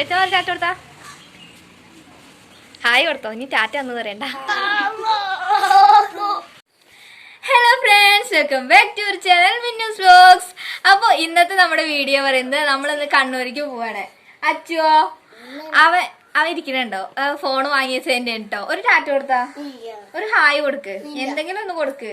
ഏറ്റവും ചാറ്റ കൊടുത്താ? ഹായ് കൊടുത്തോ ഇനി ടാറ്റ ഒന്നും പറയണ്ട hello friends welcome back to your channel Minnu's vlogs അപ്പോൾ ഇന്നത്തെ നമ്മുടെ വീഡിയോ പറയുന്നത് നമ്മളിന്ന് കണ്ണൂരിക്ക് പോവാണ്. അച്ചുവോ? അവൻ അവ ഇരിക്കണുണ്ടോ ഫോൺ വാങ്ങിയ സെന്റ് കേട്ടോ ഒരു ടാറ്റ കൊടുത്താ? ഒരു ഹായ് കൊടുക്ക്. എന്തെങ്കിലും ഒന്ന് കൊടുക്ക്.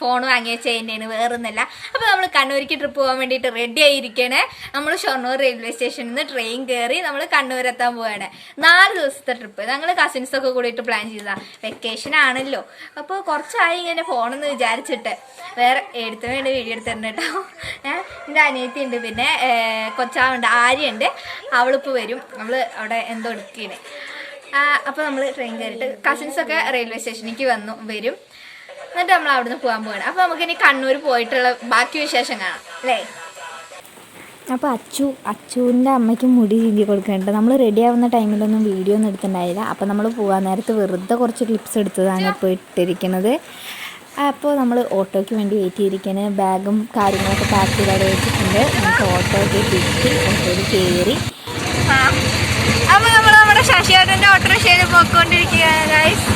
ഫോൺ വാങ്ങിയ വേറെ വേറൊന്നല്ല. അപ്പോൾ നമ്മൾ കണ്ണൂരിക്ക് ട്രിപ്പ് പോകാൻ വേണ്ടിയിട്ട് റെഡി ആയിരിക്കണേ. നമ്മൾ ഷൊർണൂർ റെയിൽവേ സ്റ്റേഷനിൽ നിന്ന് ട്രെയിൻ കയറി നമ്മൾ കണ്ണൂർ എത്താൻ പോവുകയാണ് നാല് ദിവസത്തെ ട്രിപ്പ് ഞങ്ങൾ കസിൻസൊക്കെ കൂടിയിട്ട് പ്ലാൻ ചെയ്താ വെക്കേഷൻ ആണല്ലോ. അപ്പോൾ കുറച്ചായി ഇങ്ങനെ ഫോണെന്ന് വിചാരിച്ചിട്ട്. വേറെ എടുത്തു വേണ്ടി വീഡിയോ എടുത്തിട്ടുണ്ട് കേട്ടോ എന്റെ അനിയത്തി ഉണ്ട് പിന്നെ കൊച്ചാവുണ്ട്. ആര്യയുണ്ട്. അവളിപ്പോൾ വരും. നമ്മൾ അവിടെ എന്തോ എടുക്കുകയാണ് അപ്പോൾ നമ്മൾ ട്രെയിൻ കയറിയിട്ട് കസിൻസൊക്കെ റെയിൽവേ സ്റ്റേഷനിലേക്ക് വന്നു വരും. എന്നിട്ട് നമ്മൾ അവിടുന്ന് പോകാൻ പോവാണ്. അപ്പോൾ നമുക്ക് ഇനി കണ്ണൂർ പോയിട്ടുള്ള ബാക്കി വിശേഷം കാണാം. അല്ലേ? അപ്പോൾ അച്ചു അച്ചുവിന്റെ അമ്മയ്ക്ക് മുടി ചീന്തി കൊടുക്കുന്നുണ്ട്. നമ്മൾ റെഡി ആവുന്ന ടൈമിലൊന്നും വീഡിയോ ഒന്നും എടുത്തിട്ടുണ്ടായില്ല. അപ്പോൾ നമ്മൾ പോകാൻ നേരത്ത് വെറുതെ കുറച്ച് ക്ലിപ്സ് എടുത്തതാണ് ഇപ്പോൾ ഇട്ടിരിക്കുന്നത്. അപ്പോൾ നമ്മൾ ഓട്ടോയ്ക്ക് വേണ്ടി വെയിറ്റ് ചെയ്തിരിക്കുന്നത് ബാഗും കാര്യങ്ങളൊക്കെ പാക്ക് ചെയ്ത് അവിടെ വെച്ചിട്ടുണ്ട്. നമുക്ക് ഓട്ടോയ്ക്ക് തിരിച്ച് ഓട്ടോയിൽ കയറി. അപ്പോൾ നമ്മൾ നമ്മുടെ ശശിയേട്ടന്റെ ഓട്ടോറിക്ഷയിൽ പോയിക്കൊണ്ടിരിക്കുകയാണ് ഗൈസ്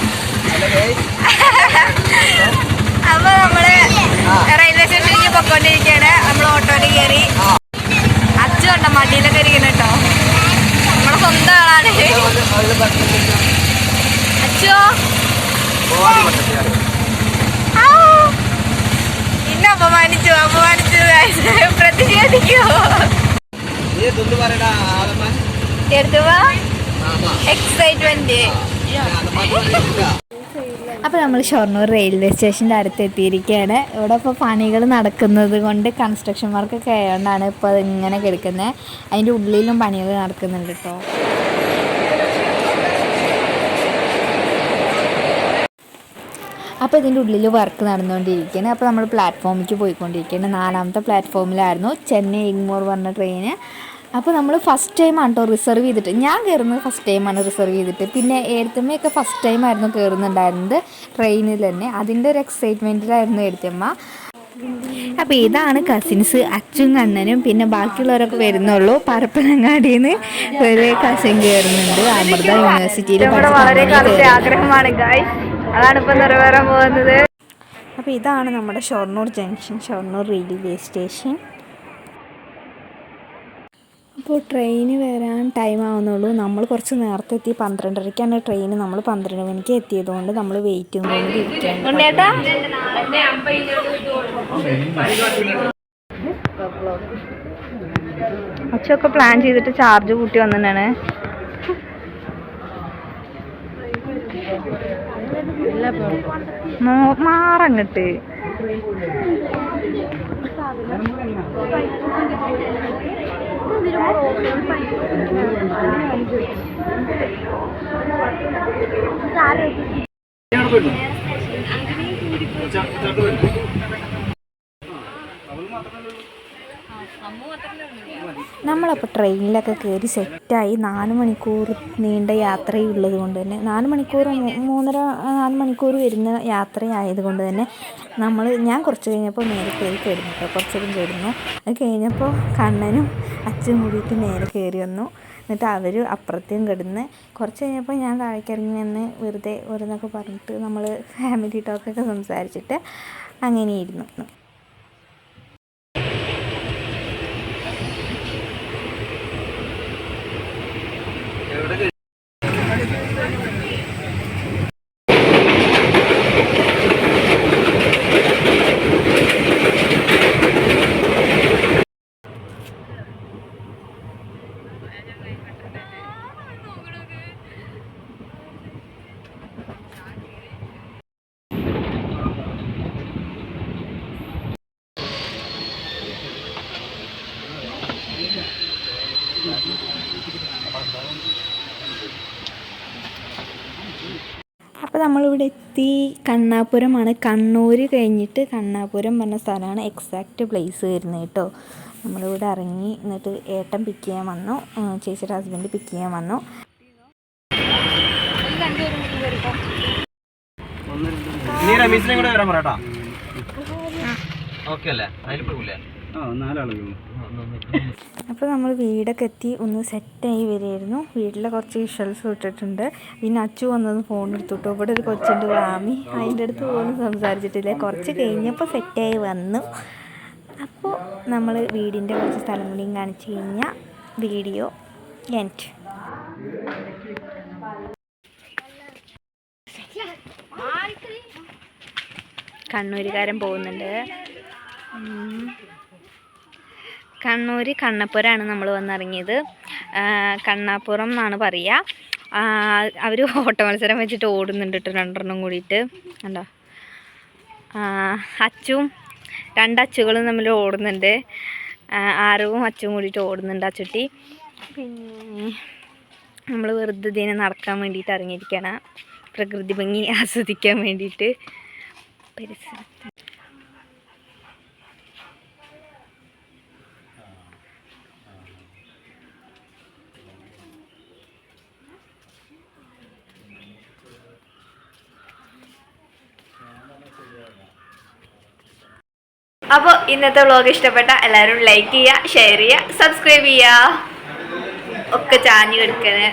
അപ്പോൾ നമ്മൾ റെയിൽവേ സ്റ്റേഷനിലേക്ക് പോയിക്കൊണ്ടിരിക്കുകയാണ് നമ്മൾ ഓട്ടോയിൽ കയറി അച്ചു കണ്ട മടിയിലൊക്കെ ഇരിക്കണം കേട്ടോ നമ്മുടെ സ്വന്തം ആളാണ് അച്ഛോ പിന്നെ അപമാനിച്ചു അപമാനിച്ചു. പ്രതിഷേധിക്കോ എടുത്തു എക്സൈറ്റ്മെന്റ് അപ്പോൾ നമ്മൾ ഷൊർണൂർ റെയിൽവേ സ്റ്റേഷന്റെ അടുത്ത് എത്തിയിരിക്കുകയാണ് ഇവിടെ ഇപ്പോൾ പണികൾ നടക്കുന്നത് കൊണ്ട് കൺസ്ട്രക്ഷൻ വർക്കൊക്കെ ആയതുകൊണ്ടാണ് ഇപ്പോൾ ഇങ്ങനെ കിടക്കുന്നത് അതിന്റെ ഉള്ളിലും പണികൾ നടക്കുന്നുണ്ട് കേട്ടോ അപ്പോൾ ഇതിന്റെ ഉള്ളിൽ വർക്ക് നടന്നുകൊണ്ടിരിക്കുകയാണ് അപ്പോൾ നമ്മൾ പ്ലാറ്റ്ഫോമിലേക്ക് പോയിക്കൊണ്ടിരിക്കുകയാണ് നാലാമത്തെ പ്ലാറ്റ്ഫോമിലായിരുന്നു ചെന്നൈ ഇഗ്മോർ പറഞ്ഞ ട്രെയിന് അപ്പോൾ നമ്മൾ ഫസ്റ്റ് ടൈമാണ് കേട്ടോ റിസർവ് ചെയ്തിട്ട്. ഞാൻ കയറുന്നത് ഫസ്റ്റ് ടൈമാണ് റിസർവ് ചെയ്തിട്ട്. പിന്നെ ഏഴുത്തമ്മയൊക്കെ ഫസ്റ്റ് ടൈമായിരുന്നു കയറുന്നുണ്ടായിരുന്നത് ട്രെയിനിൽ തന്നെ. അതിന്റെ ഒരു എക്സൈറ്റ്മെന്റിലായിരുന്നു ഏഴുത്തമ്മ അപ്പോൾ ഇതാണ് കസിൻസ് അച്ചും കണ്ണനും. പിന്നെ ബാക്കിയുള്ളവരൊക്കെ വരുന്നുള്ളൂ. പരപ്പനങ്ങാടിയിൽ നിന്ന് ഒരു കസിൻ കയറുന്നുണ്ട് അമൃത യൂണിവേഴ്സിറ്റിയിൽ ആഗ്രഹമാണ് അതാണ് ഇപ്പൊ നിറവേറാൻ പോകുന്നത്. അപ്പോൾ ഇതാണ് നമ്മുടെ Shoranur junction Shoranur railway station അപ്പോൾ ട്രെയിന് വരാൻ ടൈം ആവുന്നുള്ളൂ. നമ്മൾ കുറച്ച് നേരത്തെ എത്തി. പന്ത്രണ്ടരയ്ക്കാണ് ട്രെയിൻ. നമ്മൾ പന്ത്രണ്ട് മണിക്ക് എത്തിയത് കൊണ്ട് നമ്മൾ വെയിറ്റ് ചെയ്തുകൊണ്ട് ഇരിക്കുകയാണ് പ്ലാൻ ചെയ്തിട്ട് ചാർജ് കൂട്ടി വന്നിട്ടാണ്. മാറങ്ങട്ട്. ചാറ് നമ്മളപ്പോൾ ട്രെയിനിലൊക്കെ കയറി സെറ്റായി നാല് മണിക്കൂർ നീണ്ട യാത്രയുള്ളത് കൊണ്ട് തന്നെ. നാല് മണിക്കൂർ മൂന്നര നാല് മണിക്കൂർ വരുന്ന യാത്രയായത് കൊണ്ട് തന്നെ നമ്മൾ ഞാൻ കുറച്ച് കഴിഞ്ഞപ്പോൾ നേരെ കയറി കയറുന്നു കേട്ടോ കുറച്ചേരം കയറുന്നു അത് കഴിഞ്ഞപ്പോൾ കണ്ണനും അച്ഛനും കൂടിയിട്ട് നേരെ കയറി വന്നു. എന്നിട്ട് അവർ അപ്പുറത്തേയും കിടന്ന് കുറച്ച് കഴിഞ്ഞപ്പോൾ ഞാൻ താഴേക്ക് ഇറങ്ങി നിന്ന് വെറുതെ ഓരോന്നൊക്കെ പറഞ്ഞിട്ട് നമ്മൾ ഫാമിലി ടോക്കൊക്കെ സംസാരിച്ചിട്ട് അങ്ങനെയിരുന്നു. അപ്പോൾ നമ്മളിവിടെ എത്തി. കണ്ണാപുരമാണ്. കണ്ണൂർ കഴിഞ്ഞിട്ട് കണ്ണാപുരം പറഞ്ഞ സ്ഥലമാണ് എക്സാക്റ്റ് പ്ലേസ് വരുന്നത് കേട്ടോ. നമ്മളിവിടെ ഇറങ്ങി എന്നിട്ട് ഏട്ടൻ പിക്ക് ചെയ്യാൻ വന്നു. ചേച്ചിയുടെ ഹസ്ബൻഡ് പിക്ക് ചെയ്യാൻ വന്നു. നീ രമീസിനെ കൂടെ വരാൻ പറയട്ടാ ഓക്കെ അല്ലേ? അതിൽ പോകില്ലേ അപ്പോൾ നമ്മൾ വീടൊക്കെ എത്തി ഒന്ന് സെറ്റായി വരികയായിരുന്നു. വീട്ടിലെ കുറച്ച് വിഷ്വൽസ് വിട്ടിട്ടുണ്ട്. പിന്നെ അച്ചു വന്നത് ഫോൺ എടുത്തിട്ടു. ഇവിടെ ഒരു കൊച്ചുണ്ട് വാമി. അതിന്റെ അടുത്ത് പോലും സംസാരിച്ചിട്ടില്ല? കുറച്ച് കഴിഞ്ഞപ്പോൾ സെറ്റായി വന്നു. അപ്പോൾ നമ്മൾ വീടിന്റെ കുറച്ച് സ്ഥലം കൂടിയും കാണിച്ചു കഴിഞ്ഞാൽ വീഡിയോ എൻഡ് കണ്ണൂരുകാരൻ പോകുന്നുണ്ട്. കണ്ണൂർ കണ്ണപ്പുരാണ് നമ്മൾ വന്നിറങ്ങിയത്. കണ്ണാപ്പുറം എന്നാണ് പറയുക അവർ ഓട്ട മത്സരം വെച്ചിട്ട് ഓടുന്നുണ്ട് കേട്ടോ രണ്ടെണ്ണം കൂടിയിട്ട്. കണ്ടോ? അച്ചും രണ്ടച്ചുകളും തമ്മിൽ ഓടുന്നുണ്ട്. ആരവും അച്ചും കൂടിയിട്ട് ഓടുന്നുണ്ട് അച്ചുട്ടി പിന്നെ നമ്മൾ വെറുതെ ഇതിനെ നടക്കാൻ വേണ്ടിയിട്ട് ഇറങ്ങിയിരിക്കുകയാണ് പ്രകൃതി ഭംഗി ആസ്വദിക്കാൻ വേണ്ടിയിട്ട്. പരിസരം അപ്പോൾ ഇന്നത്തെ വ്ളോഗ് ഇഷ്ടപ്പെട്ട എല്ലാവരും ലൈക്ക് ചെയ്യുക ഷെയർ ചെയ്യുക സബ്സ്ക്രൈബ് ചെയ്യുക. ഒക്കെ ചാഞ്ഞു കിടക്കണേ.